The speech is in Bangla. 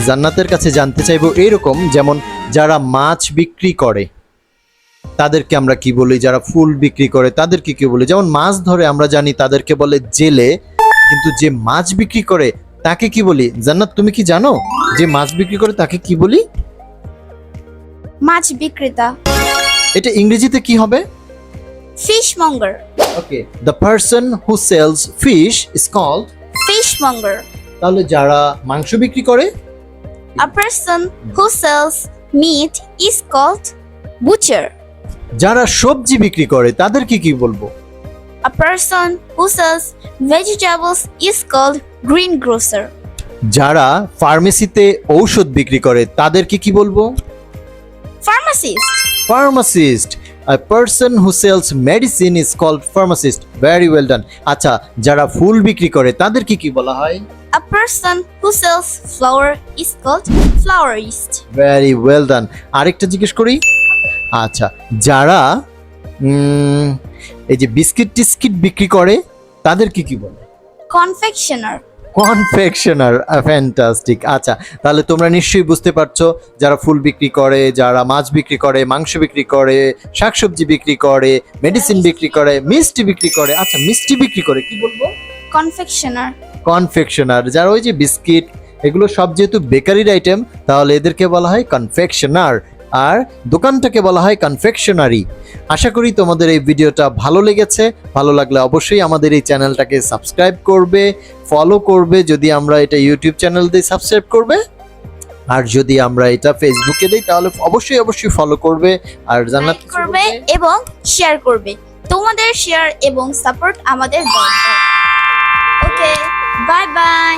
জান্নাতের কাছে জানতে চাইব এইরকম যেমন যারা মাছ বিক্রি করে তাদেরকে আমরা কি বলি? যারা ফুল বিক্রি করে তাদেরকে কি বলি? যেমন মাছ ধরে আমরা জানি তাদেরকে বলে জেলে কিন্তু যে মাছ বিক্রি করে তাকে কি বলি? জান্নাত তুমি কি জানো? যে মাছ বিক্রি করে তাকে কি বলি? মাছ বিক্রেতা। এটা ইংরেজিতে কি হবে? Fishmonger okay the person who sells fish is called fishmonger তাহলে যারা মাংস বিক্রি করে A person who sells meat is called butcher. যারা সবজি বিক্রি করে তাদেরকে কি বলব A person who sells vegetables is called greengrocer. যারা ফার্মেসিতে ঔষধ বিক্রি করে তাদেরকে কি বলব Pharmacist. Pharmacist A person who sells medicine is called pharmacist. Very well done. আচ্ছা যারা ফুল বিক্রি করে তাদেরকে কি বলা হয় A person who sells flour is called florist. Very well done আরেকটা জিজ্ঞেস করি আচ্ছা যারা এই যে বিস্কিট টিস্কিট বিক্রি করে তাদেরকে কি বলে Confectioner. কনফেকশনার ফ্যান্টাস্টিক আচ্ছা তাহলে তোমরা নিশ্চয়ই বুঝতে পারছ যারা ফুল বিক্রি করে যারা মাছ বিক্রি করে মাংস বিক্রি করে শাকসবজি বিক্রি করে মেডিসিন বিক্রি করে মিষ্টি বিক্রি করে আচ্ছা মিষ্টি বিক্রি করে কি বলব? কনফেকশনার কনফেকশনার যারা ওই যে বিস্কিট এগুলো সব যেহেতু বেকারির আইটেম তাহলে এদেরকে বলা হয় কনফেকশনার আর দোকানটাকে বলা হয় কনফেকশনারি আশা করি তোমাদের এই ভিডিওটা ভালো লেগেছে। ভালো লাগলে অবশ্যই আমাদের এই চ্যানেলটাকে সাবস্ক্রাইব করবে ফলো করবে, যদি আমরা এটা ইউটিউব চ্যানেল দিয়ে সাবস্ক্রাইব করবে। আর যদি আমরা এটা ফেসবুকে দিই, তাহলে অবশ্যই অবশ্যই ফলো করবে আর জান্নাত করবে এবং শেয়ার করবে। তোমাদের শেয়ার এবং সাপোর্ট আমাদের দরকার। Okay bye bye